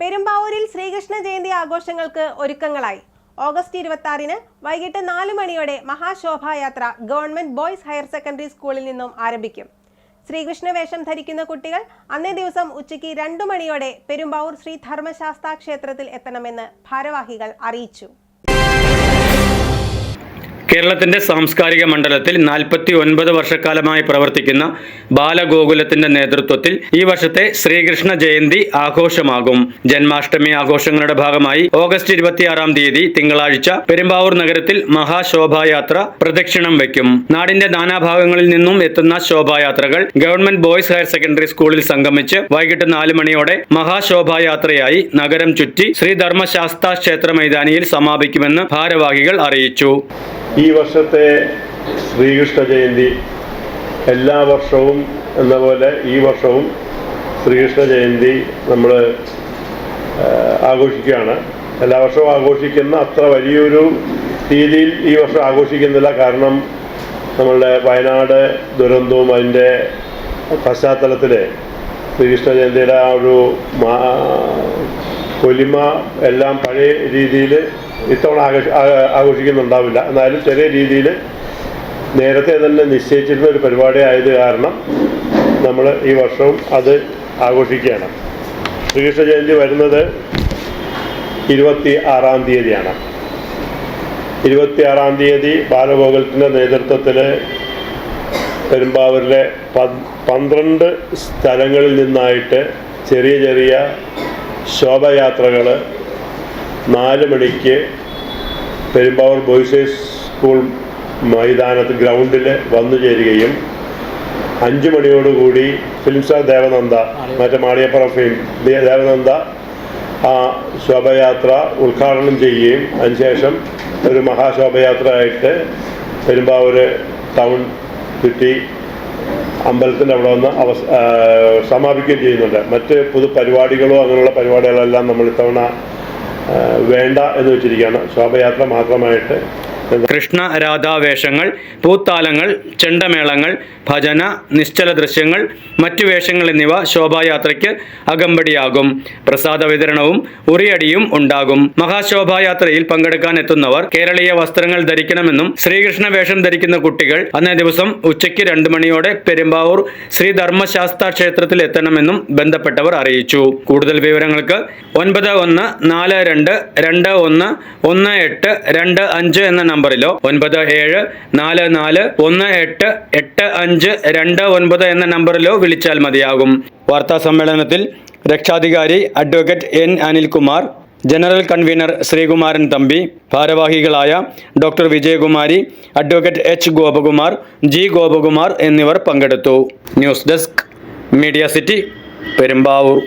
പെരുമ്പാവൂരിൽ ശ്രീകൃഷ്ണ ജയന്തി ആഘോഷങ്ങൾക്ക് ഒരുക്കങ്ങളായി. ഓഗസ്റ്റ് ഇരുപത്തി ആറിന് വൈകിട്ട് നാല് മണിയോടെ മഹാശോഭായാത്ര ഗവൺമെന്റ് ബോയ്സ് ഹയർ സെക്കൻഡറി സ്കൂളിൽ നിന്നും ആരംഭിക്കും. ശ്രീകൃഷ്ണ വേഷം ധരിക്കുന്ന കുട്ടികൾ അന്നേ ദിവസം ഉച്ചയ്ക്ക് രണ്ടു മണിയോടെ പെരുമ്പാവൂർ ശ്രീ ധർമ്മശാസ്താ ക്ഷേത്രത്തിൽ എത്തണമെന്ന് ഭാരവാഹികൾ അറിയിച്ചു. കേരളത്തിന്റെ സാംസ്കാരിക മണ്ഡലത്തിൽ നാൽപ്പത്തി ഒൻപത് വർഷക്കാലമായി പ്രവർത്തിക്കുന്ന ബാലഗോകുലത്തിന്റെ നേതൃത്വത്തിൽ ഈ വർഷത്തെ ശ്രീകൃഷ്ണ ജയന്തി ആഘോഷമാകും. ജന്മാഷ്ടമി ആഘോഷങ്ങളുടെ ഭാഗമായി ഓഗസ്റ്റ് ഇരുപത്തിയാറാം തീയതി തിങ്കളാഴ്ച പെരുമ്പാവൂർ നഗരത്തിൽ മഹാശോഭായാത്ര പ്രദക്ഷിണം വയ്ക്കും. നാടിന്റെ നാനാഭാഗങ്ങളിൽ നിന്നും എത്തുന്ന ശോഭായാത്രകൾ ഗവൺമെന്റ് ബോയ്സ് ഹയർ സെക്കൻഡറി സ്കൂളിൽ സംഗമിച്ച് വൈകിട്ട് നാല് മണിയോടെ മഹാശോഭായാത്രയായി നഗരം ചുറ്റി ശ്രീ ധർമ്മശാസ്ത ക്ഷേത്ര മൈതാനിയിൽ സമാപിക്കുമെന്ന് ഭാരവാഹികൾ അറിയിച്ചു. ഈ വർഷത്തെ ശ്രീകൃഷ്ണ ജയന്തി എല്ലാ വർഷവും എന്ന പോലെ ഈ വർഷവും ശ്രീകൃഷ്ണ ജയന്തി നമ്മൾ ആഘോഷിക്കുകയാണ്. എല്ലാ വർഷവും ആഘോഷിക്കുന്ന അത്ര വലിയൊരു രീതിയിൽ ഈ വർഷം ആഘോഷിക്കുന്നില്ല. കാരണം നമ്മളുടെ വയനാട് ദുരന്തവും അതിന്റെ പശ്ചാത്തലത്തിൽ ശ്രീകൃഷ്ണ ജയന്തിയുടെ ആ ഒരു മാ- പൊലിമ എല്ലാം പഴയ രീതിയിൽ ഇത്തവണ ആഘോഷ ആഘോഷിക്കുന്നുണ്ടാവില്ല. എന്നാലും ചെറിയ രീതിയിൽ നേരത്തെ തന്നെ നിശ്ചയിച്ചിരുന്ന ഒരു പരിപാടി ആയത് കാരണം നമ്മൾ ഈ വർഷവും അത് ആഘോഷിക്കുകയാണ്. ശ്രീകൃഷ്ണ ജയന്തി വരുന്നത് ഇരുപത്തി ആറാം തീയതിയാണ്. ഇരുപത്തി ആറാം തീയതി ബാലഗോകുലത്തിന്റെ നേതൃത്വത്തിൽ പെരുമ്പാവൂരിലെ പന്ത്രണ്ട് സ്ഥലങ്ങളിൽ നിന്നായിട്ട് ചെറിയ ചെറിയ ശോഭയാത്രകൾ നാല് മണിക്ക് പെരുമ്പാവൂർ ബോയ്സ് സ്കൂൾ മൈതാനത്ത് ഗ്രൗണ്ടിൽ വന്നു ചേരുകയും അഞ്ചു മണിയോടുകൂടി ഫിലിം സ്റ്റാർ ദേവനന്ദ മറ്റേ മാളിയപ്പുറം ഫിലിം ദേവനന്ദ ആ ശോഭയാത്ര ഉദ്ഘാടനം ചെയ്യുകയും അതിനുശേഷം ഒരു മഹാശോഭയാത്ര ആയിട്ട് പെരുമ്പാവൂർ ടൗൺ ചുറ്റി അമ്പലത്തിന്റെ അവിടെ വന്ന് അവസ് സമാപിക്കുകയും ചെയ്യുന്നുണ്ട്. മറ്റ് പൊതു പരിപാടികളോ അങ്ങനെയുള്ള പരിപാടികളെല്ലാം നമ്മൾ ഇത്തവണ വേണ്ട എന്ന് വെച്ചിരിക്കുകയാണ്. ശോഭയാത്ര മാത്രമായിട്ട് കൃഷ്ണ രാധാവേഷങ്ങൾ പൂത്താലങ്ങൾ ചെണ്ടമേളങ്ങൾ ഭജന നിശ്ചല ദൃശ്യങ്ങൾ മറ്റു വേഷങ്ങൾ എന്നിവ ശോഭായാത്രയ്ക്ക് അകമ്പടിയാകും. പ്രസാദ വിതരണവും ഉറിയടിയും ഉണ്ടാകും. മഹാശോഭായാത്രയിൽ പങ്കെടുക്കാൻ എത്തുന്നവർ കേരളീയ വസ്ത്രങ്ങൾ ധരിക്കണമെന്നും ശ്രീകൃഷ്ണ വേഷം ധരിക്കുന്ന കുട്ടികൾ അന്നേ ദിവസം ഉച്ചയ്ക്ക് രണ്ട് മണിയോടെ പെരുമ്പാവൂർ ശ്രീ ധർമ്മശാസ്ത്ര ക്ഷേത്രത്തിൽ എത്തണമെന്നും ബന്ധപ്പെട്ടവർ അറിയിച്ചു. കൂടുതൽ വിവരങ്ങൾക്ക് ഒൻപത് ഒന്ന് നാല് രണ്ട് രണ്ട് ഒന്ന് ഒന്ന് എട്ട് രണ്ട് അഞ്ച് എന്ന നമ്പറിലോ ഒൻപത് ഏഴ് നാല് നാല് ഒന്ന് എട്ട് എട്ട് അഞ്ച് രണ്ട് ഒൻപത് എന്ന നമ്പറിലോ വിളിച്ചാൽ മതിയാകും. വാർത്താ സമ്മേളനത്തിൽ രക്ഷാധികാരി advocate N Anilkumar general convener Sreekumaran Thampi ഭാരവാഹികളായ doctor Vijayakumari advocate H Gopakumar G Gopakumar എന്നിവർ പങ്കെടുത്തു. News desk media city Perumbavoor.